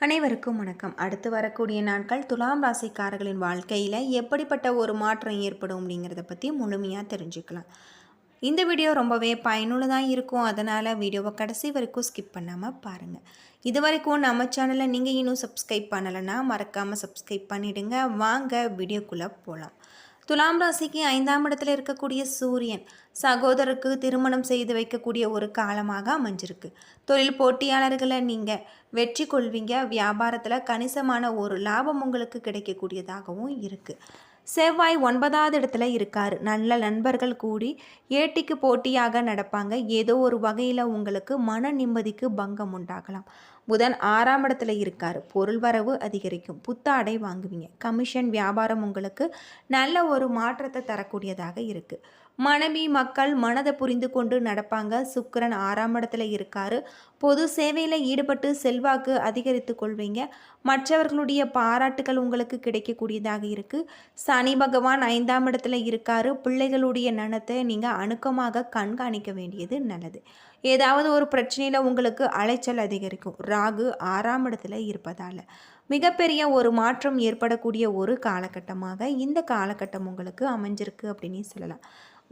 அனைவருக்கும் வணக்கம். அடுத்து வரக்கூடிய நாட்கள் துலாம் ராசிக்காரர்களின் வாழ்க்கையில் எப்படிப்பட்ட ஒரு மாற்றம் ஏற்படும் அப்படிங்கிறத பற்றி முழுமையாக தெரிஞ்சுக்கலாம். இந்த வீடியோ ரொம்பவே பயனுள்ளதாக இருக்கும். அதனால் வீடியோவை கடைசி வரைக்கும் ஸ்கிப் பண்ணாமல் பாருங்கள் இது வரைக்கும் நம்ம சேனலை நீங்கள் இன்னும் சப்ஸ்கிரைப் பண்ணலைன்னா மறக்காமல் சப்ஸ்கிரைப் பண்ணிவிடுங்க வாங்க வீடியோக்குள்ளே போகலாம் துலாம் ராசிக்கு ஐந்தாம் இடத்துல இருக்கக்கூடிய சூரியன் சகோதரருக்கு திருமணம் செய்து வைக்கக்கூடிய ஒரு காலமாக அமைஞ்சிருக்கு. தொழில் போட்டியாளர்களை நீங்கள் வெற்றி கொள்வீங்க. வியாபாரத்தில் கணிசமான ஒரு லாபம் உங்களுக்கு கிடைக்கக்கூடியதாகவும் இருக்குது செவ்வாய் ஒன்பதாவது இடத்துல இருக்கார். நல்ல நண்பர்கள் கூடி ஏட்டிக்கு போட்டியாக நடப்பாங்க. ஏதோ ஒரு வகையில் உங்களுக்கு மன நிம்மதிக்கு பங்கம் உண்டாகலாம். புதன் ஆறாம் இடத்துல இருக்கார். பொருள் வரவு அதிகரிக்கும். புத்தாடை வாங்குவீங்க. கமிஷன் வியாபாரம் உங்களுக்கு நல்ல ஒரு மாற்றத்தை தரக்கூடியதாக இருக்குது மனைவி மக்கள் மனதை புரிந்து கொண்டு நடப்பாங்க. சுக்கரன் ஆறாம் இடத்துல இருக்காரு. பொது சேவையில் ஈடுபட்டு செல்வாக்கு அதிகரித்து கொள்வீங்க. மற்றவர்களுடைய பாராட்டுகள் உங்களுக்கு கிடைக்கக்கூடியதாக இருக்குது சனி பகவான் ஐந்தாம் இடத்துல இருக்காரு. பிள்ளைகளுடைய நனத்தை நீங்கள் அணுக்கமாக கண்காணிக்க வேண்டியது நல்லது. ஏதாவது ஒரு பிரச்சனையில் உங்களுக்கு அலைச்சல் அதிகரிக்கும். ராகு ஆறாம் இடத்துல இருப்பதால். மிகப்பெரிய ஒரு மாற்றம் ஏற்படக்கூடிய ஒரு காலகட்டமாக இந்த காலகட்டம் உங்களுக்கு அமைஞ்சிருக்கு அப்படின்னு சொல்லலாம்.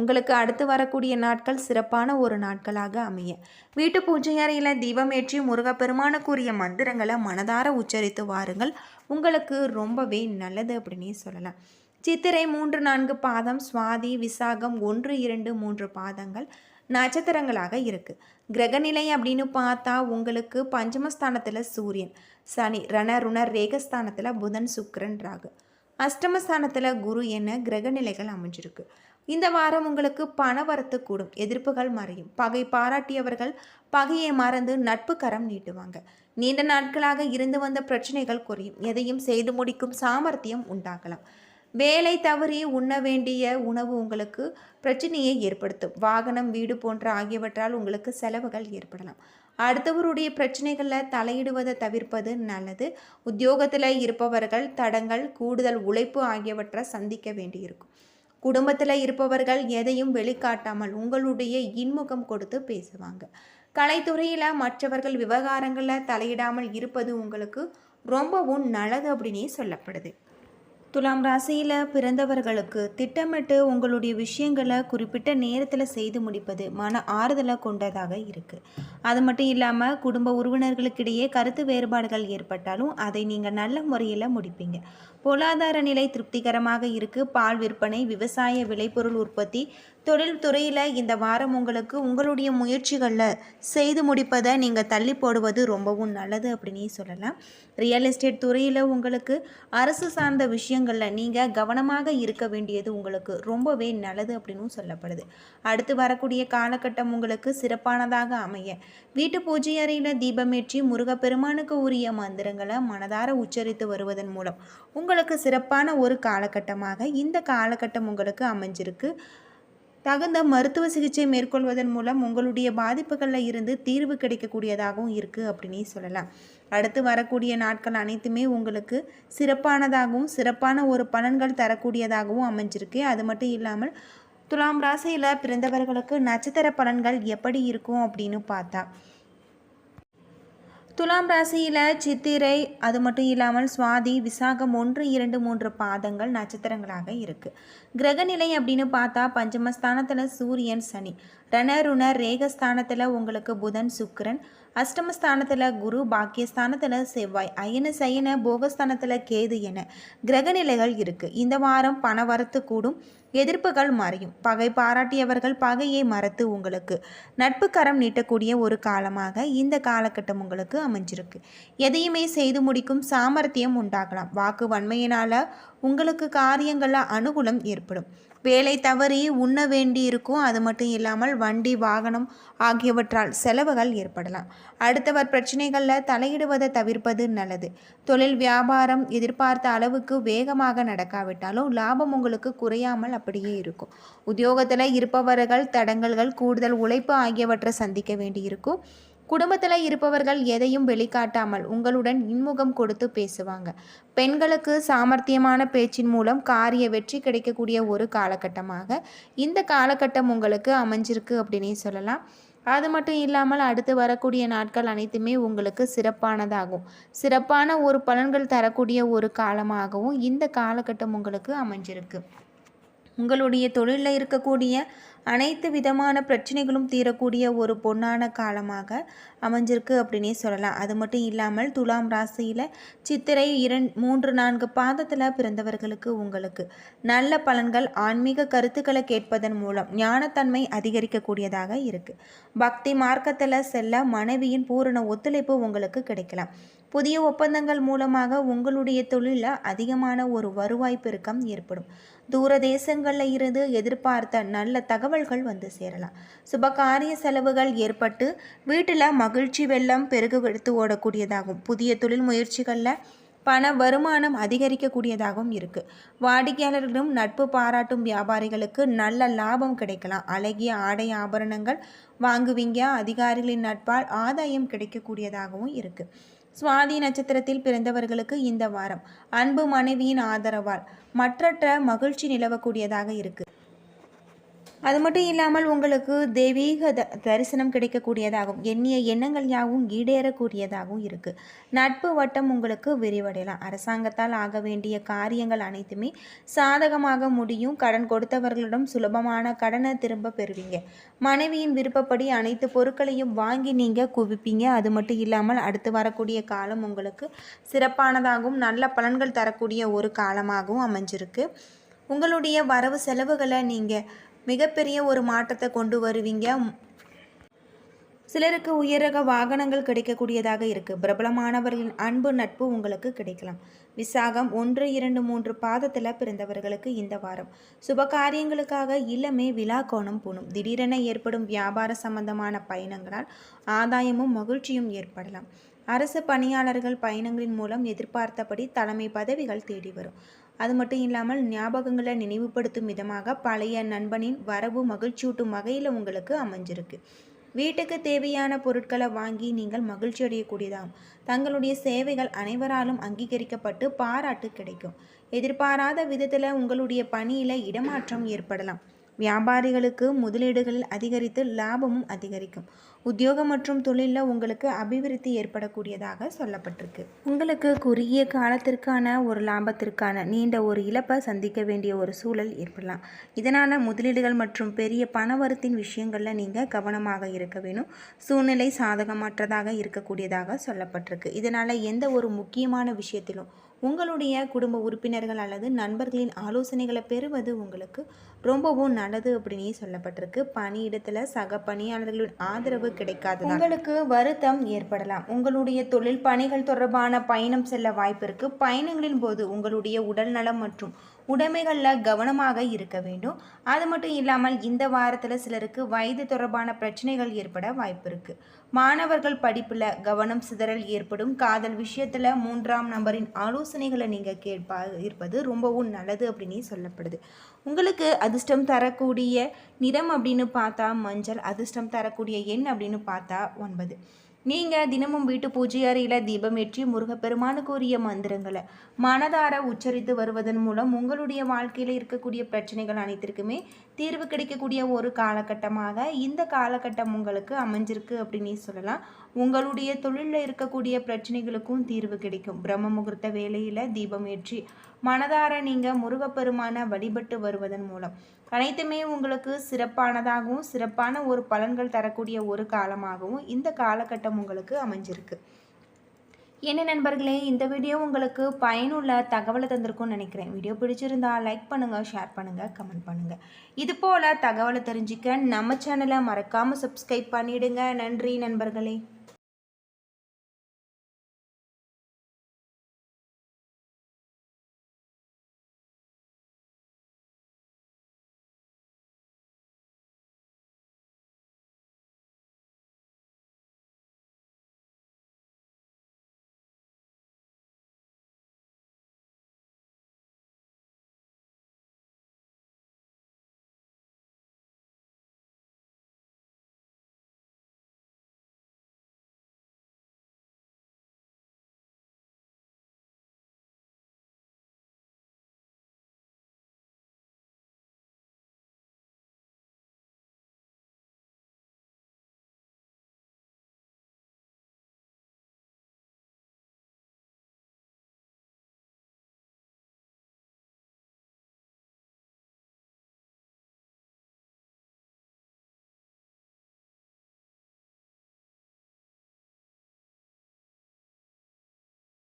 உங்களுக்கு அடுத்து வரக்கூடிய நாட்கள் சிறப்பான ஒரு நாட்களாக அமைய. வீட்டு பூஜை அறையில் தீபம் ஏற்றி முருகப்பெருமானுக்குரிய மந்திரங்களை மனதார உச்சரித்து வாருங்கள். உங்களுக்கு ரொம்பவே நல்லது அப்படின்னே சொல்லலாம். சித்திரை மூன்று நான்கு பாதம் சுவாதி விசாகம் ஒன்று இரண்டு மூன்று பாதங்கள் நட்சத்திரங்களாக இருக்குது கிரகநிலை அப்படின்னு பார்த்தா உங்களுக்கு பஞ்சமஸ்தானத்தில் சூரியன் சனி ரண ருண ரேகஸ்தானத்தில் புதன் சுக்கரன் ராகு. அஷ்டமஸ்தானத்தில் குரு என கிரகநிலைகள் அமைஞ்சிருக்கு. இந்த வாரம் உங்களுக்கு பண வரத்து கூடும். எதிர்ப்புகள் மறையும். பகை பாராட்டியவர்கள் பகையை மறந்து நட்பு கரம் நீட்டுவாங்க. நீண்ட நாட்களாக இருந்து வந்த பிரச்சனைகள் குறையும். எதையும் செய்து முடிக்கும் சாமர்த்தியம் உண்டாகலாம். வேலை தவறி உண்ண வேண்டிய உணவு உங்களுக்கு பிரச்சனையை ஏற்படுத்தும். வாகனம் வீடு போன்ற ஆகியவற்றால் உங்களுக்கு செலவுகள் ஏற்படலாம். அடுத்தவருடைய பிரச்சனைகளில் தலையிடுவதை தவிர்ப்பது நல்லது. உத்தியோகத்தில் இருப்பவர்கள் தடங்கள் கூடுதல் உழைப்பு ஆகியவற்றை சந்திக்க வேண்டியிருக்கும். குடும்பத்தில் இருப்பவர்கள் எதையும் வெளிக்காட்டாமல் உங்களுடைய இன்முகம் கொடுத்து பேசுவாங்க. கலைத்துறையில் மற்றவர்கள் விவகாரங்களில் தலையிடாமல் இருப்பது உங்களுக்கு ரொம்பவும் நல்லது அப்படின்னே சொல்லப்படுது. துலாம் ராசியில் பிறந்தவர்களுக்கு திட்டமிட்டு உங்களுடைய விஷயங்களை குறிப்பிட்ட நேரத்தில் செய்து முடிப்பது மன ஆறுதலை கொண்டதாக இருக்குது அது மட்டும் இல்லாமல் குடும்ப உறவினர்களுக்கிடையே கருத்து வேறுபாடுகள் ஏற்பட்டாலும் அதை நீங்கள் நல்ல முறையில் முடிப்பீங்க. பொருளாதார நிலை திருப்திகரமாக இருக்குது பால் விற்பனை விவசாய விளைபொருள் உற்பத்தி தொழில் துறையில் இந்த வாரம் உங்களுக்கு உங்களுடைய முயற்சிகளில் செய்து முடிப்பதை நீங்கள் தள்ளி போடுவது ரொம்பவும் நல்லது அப்படின்னே சொல்லலாம். ரியல் எஸ்டேட் துறையில் உங்களுக்கு அரசு சார்ந்த விஷயங்களில் நீங்கள் கவனமாக இருக்க வேண்டியது உங்களுக்கு ரொம்பவே நல்லது அப்படின்னு சொல்லப்படுது. அடுத்து வரக்கூடிய காலகட்டம் உங்களுக்கு சிறப்பானதாக அமைய வீட்டு பூஜை அறையில் தீபமேற்றி முருகப்பெருமானுக்கு உரிய மந்திரங்களை மனதார உச்சரித்து வருவதன் மூலம் உங்களுக்கு சிறப்பான ஒரு காலகட்டமாக இந்த காலகட்டம் உங்களுக்கு அமைஞ்சிருக்கு. தகுந்த மருத்துவ சிகிச்சை மேற்கொள்வதன் மூலம் உங்களுடைய பாதிப்புகளில் இருந்து தீர்வு கிடைக்கக்கூடியதாகவும் இருக்குது அப்படின்னு சொல்லலாம். அடுத்து வரக்கூடிய நாட்கள் அனைத்துமே உங்களுக்கு சிறப்பானதாகவும் சிறப்பான ஒரு பலன்கள் தரக்கூடியதாகவும் அமைஞ்சிருக்கு. அது மட்டும் இல்லாமல் துலாம் ராசியில் பிறந்தவர்களுக்கு நட்சத்திர பலன்கள் எப்படி இருக்கும் அப்படின்னு பார்த்தா துலாம் ராசியில் சித்திரை அது மட்டும் இல்லாமல் சுவாதி விசாகம் ஒன்று இரண்டு மூன்று பாதங்கள் நட்சத்திரங்களாக இருக்குது கிரகநிலை அப்படின்னு பார்த்தா பஞ்சமஸ்தானத்தில் சூரியன் சனி. ரணருண ரேகஸ்தானத்தில் உங்களுக்கு புதன் சுக்கரன். அஷ்டமஸ்தானத்தில் குரு பாக்கியஸ்தானத்தில் செவ்வாய். அயன சயன போகஸ்தானத்தில் கேது என கிரகநிலைகள் இருக்குது இந்த வாரம் பண வரத்து கூடும் எதிர்ப்புகள் மறையும். பகை பாராட்டியவர்கள் பகையை மறத்து உங்களுக்கு நட்பு கரம் நீட்டக்கூடிய ஒரு காலமாக இந்த காலகட்டம் உங்களுக்கு அமைஞ்சிருக்கு. எதையுமே செய்து முடிக்கும் சாமர்த்தியம் உண்டாகலாம். வாக்கு வன்மையினால் உங்களுக்கு காரியங்களில் அனுகூலம் ஏற்படும். வேலை தவறி உண்ண வேண்டி இருக்கும் அது மட்டும் இல்லாமல் வண்டி வாகனம் ஆகியவற்றால் செலவுகள் ஏற்படலாம். அடுத்தவர் பிரச்சனைகளில் தலையிடுவதை தவிர்ப்பது நல்லது. தொழில் வியாபாரம் எதிர்பார்த்த அளவுக்கு வேகமாக நடக்காவிட்டாலும் லாபம் உங்களுக்கு குறையாமல் அப்படியே இருக்கும். உத்தியோகத்தில் இருப்பவர்கள் தடங்கல்கள் கூடுதல் உழைப்பு ஆகியவற்றை சந்திக்க வேண்டியிருக்கும். குடும்பத்தில் இருப்பவர்கள் எதையும் வெளிக்காட்டாமல் உங்களுடன் இன்முகம் கொடுத்து பேசுவாங்க. பெண்களுக்கு சாமர்த்தியமான பேச்சின் மூலம் காரிய வெற்றி கிடைக்கக்கூடிய ஒரு காலகட்டமாக இந்த காலகட்டம் உங்களுக்கு அமைஞ்சிருக்கு அப்படின்னே சொல்லலாம். அது மட்டும் இல்லாமல் அடுத்து வரக்கூடிய நாட்கள் அனைத்துமே உங்களுக்கு சிறப்பானதாகும். சிறப்பான ஒரு பலன்கள் தரக்கூடிய ஒரு காலமாகவும் இந்த காலகட்டம் உங்களுக்கு அமைஞ்சிருக்கு. உங்களுடைய தொழிலில் இருக்கக்கூடிய அனைத்து விதமான பிரச்சனைகளும் தீரக்கூடிய ஒரு பொன்னான காலமாக அமைஞ்சிருக்கு அப்படின்னே சொல்லலாம். அது மட்டும் இல்லாமல் துலாம் ராசியில் சித்திரை இரண் மூன்று நான்கு பாதத்தில் பிறந்தவர்களுக்கு உங்களுக்கு நல்ல பலன்கள் ஆன்மீக கருத்துக்களை கேட்பதன் மூலம் ஞானத்தன்மை அதிகரிக்கக்கூடியதாக இருக்குது பக்தி மார்க்கத்தில் செல்ல மனைவியின் பூரண ஒத்துழைப்பு உங்களுக்கு கிடைக்கலாம். புதிய ஒப்பந்தங்கள் மூலமாக உங்களுடைய தொழிலில் அதிகமான ஒரு வருவாய் பெருக்கம் ஏற்படும். தூர தேசங்களில் இருந்து எதிர்பார்த்த நல்ல தகவல்கள் வந்து சேரலாம். சுபகாரிய செலவுகள் ஏற்பட்டு வீட்டில் மகிழ்ச்சி வெள்ளம் பெருகுவெடுத்து ஓடக்கூடியதாகும். புதிய தொழில் முயற்சிகளில் பண வருமானம் அதிகரிக்கக்கூடியதாகவும் இருக்குது வாடிக்கையாளர்களும் நட்பு பாராட்டும் வியாபாரிகளுக்கு நல்ல லாபம் கிடைக்கலாம். அழகிய ஆடை ஆபரணங்கள் வாங்குவீங்க. அதிகாரிகளின் நட்பால் ஆதாயம் கிடைக்கக்கூடியதாகவும் இருக்குது சுவாதி நட்சத்திரத்தில் பிறந்தவர்களுக்கு இந்த வாரம். அன்பு மனைவியின் ஆதரவால். மற்றற்ற மகிழ்ச்சி நிலவக்கூடியதாக இருக்கு. அது மட்டும் இல்லாமல் உங்களுக்கு தெய்வீக த தரிசனம் கிடைக்கக்கூடியதாகவும் எண்ணிய எண்ணங்கள் யாவும் ஈடேறக்கூடியதாகவும் இருக்குது நட்பு வட்டம் உங்களுக்கு விரிவடையலாம். அரசாங்கத்தால் ஆக வேண்டிய காரியங்கள் அனைத்துமே சாதகமாக முடியும். கடன் கொடுத்தவர்களிடம் சுலபமான கடனை திரும்ப பெறுவீங்க. மனைவியின் விருப்பப்படி அனைத்து பொருட்களையும் வாங்கி நீங்கள் குவிப்பீங்க. அது மட்டும் இல்லாமல் அடுத்து வரக்கூடிய காலம் உங்களுக்கு சிறப்பானதாகவும் நல்ல பலன்கள் தரக்கூடிய ஒரு காலமாகவும் அமைஞ்சிருக்கு. உங்களுடைய வரவு செலவுகளை நீங்கள் மிகப்பெரிய ஒரு மாற்றத்தை கொண்டு வருவீங்க. சிலருக்கு உயரக வாகனங்கள் கிடைக்கக்கூடியதாக இருக்குது பிரபலமானவர்களின் அன்பு நட்பு உங்களுக்கு கிடைக்கலாம். விசாகம் ஒன்று இரண்டு மூன்று பாதத்தில் பிறந்தவர்களுக்கு இந்த வாரம். சுப காரியங்களுக்காக இல்லமே விழா கோணம் பூணும். திடீரென ஏற்படும் வியாபார சம்பந்தமான பயணங்களால் ஆதாயமும் மகிழ்ச்சியும் ஏற்படலாம். அரசு பணியாளர்கள் பயணங்களின் மூலம் எதிர்பார்த்தபடி தலைமை பதவிகள் தேடி வரும். அது மட்டும் இல்லாமல் ஞாபகங்களை நினைவுபடுத்தும் விதமாக பழைய நண்பனின் வரவு மகிழ்ச்சியூட்டும் வகையில் உங்களுக்கு அமைஞ்சிருக்கு. வீட்டுக்கு தேவையான பொருட்களை வாங்கி நீங்கள் மகிழ்ச்சி அடையக்கூடியதாம். தங்களுடைய சேவைகள் அனைவராலும் அங்கீகரிக்கப்பட்டு பாராட்டு கிடைக்கும். எதிர்பாராத விதத்தில் உங்களுடைய பணியில் இடமாற்றம் ஏற்படலாம். வியாபாரிகளுக்கு முதலீடுகளில் அதிகரித்து லாபமும் அதிகரிக்கும். உத்தியோகம் மற்றும் தொழிலில் உங்களுக்கு அபிவிருத்தி ஏற்படக்கூடியதாக சொல்லப்பட்டிருக்கு. உங்களுக்கு குறுகிய காலத்திற்கான ஒரு லாபத்திற்கான நீண்ட ஒரு இழப்பை சந்திக்க வேண்டிய ஒரு சூழல் ஏற்படலாம். இதனால் முதலீடுகள் மற்றும் பெரிய பணவரத்தின் விஷயங்களில் நீங்கள் கவனமாக இருக்க வேணும். சூழ்நிலை சாதகமற்றதாக இருக்கக்கூடியதாக சொல்லப்பட்டிருக்கு. இதனால் எந்த ஒரு முக்கியமான விஷயத்திலும் உங்களுடைய குடும்ப உறுப்பினர்கள் அல்லது நண்பர்களின் ஆலோசனைகளை பெறுவது உங்களுக்கு ரொம்பவும் நல்லது அப்படின்னு சொல்லப்பட்டிருக்கு. பணியிடத்தில் சக பணியாளர்களின் ஆதரவு கிடைக்காது உங்களுக்கு வருத்தம் ஏற்படலாம். உங்களுடைய தொழில் பணிகள் தொடர்பான பயணம் செல்ல வாய்ப்பு இருக்கு. பயணங்களின் போது உங்களுடைய உடல் நலம் மற்றும் உடைமைகளில் கவனமாக இருக்க வேண்டும். அது மட்டும் இல்லாமல் இந்த வாரத்தில் சிலருக்கு வயது தொடர்பான பிரச்சனைகள் ஏற்பட வாய்ப்பு இருக்கு. மாணவர்கள் படிப்பில் கவனம் சிதறல் ஏற்படும். காதல் விஷயத்தில் மூன்றாம் நபரின் ஆலோசனைகளை நீங்கள் கேட்பா இருப்பது ரொம்பவும் நல்லது அப்படின்னு சொல்லப்படுது. உங்களுக்கு அதிர்ஷ்டம் தரக்கூடிய நிறம் அப்படின்னு பார்த்தா மஞ்சள் அதிர்ஷ்டம் தரக்கூடிய எண் அப்படின்னு பார்த்தா ஒன்பது. நீங்கள் தினமும் வீட்டு பூஜை அறையில் தீபமேற்றி முருகப்பெருமானுக்கு உரிய மந்திரங்களை மனதார உச்சரித்து வருவதன் மூலம் உங்களுடைய வாழ்க்கையில் இருக்கக்கூடிய பிரச்சனைகள் அனைத்திற்குமே தீர்வு கிடைக்கக்கூடிய ஒரு காலகட்டமாக இந்த காலகட்டம் உங்களுக்கு அமைஞ்சிருக்கு அப்படின்னு சொல்லலாம். உங்களுடைய தொழிலில் இருக்கக்கூடிய பிரச்சனைகளுக்கும் தீர்வு கிடைக்கும். பிரம்ம முகூர்த்த வேலையில் தீபம் ஏற்றி மனதார நீங்கள் முருகப்பெருமான வழிபட்டு வருவதன் மூலம். அனைத்துமே உங்களுக்கு சிறப்பானதாகவும் சிறப்பான ஒரு பலன்கள் தரக்கூடிய ஒரு காலமாகவும் இந்த காலகட்டம் உங்களுக்கு அமைஞ்சிருக்கு. என்ன நண்பர்களே இந்த வீடியோ உங்களுக்கு பயனுள்ள தகவலை தந்திருக்கும்னு நினைக்கிறேன். வீடியோ பிடிச்சிருந்தா லைக் பண்ணுங்கள் ஷேர் பண்ணுங்கள் கமெண்ட் பண்ணுங்கள் இது போல் தகவலை தெரிஞ்சுக்க நம்ம சேனலை மறக்காமல் சப்ஸ்கிரைப் பண்ணிவிடுங்க நன்றி நண்பர்களே.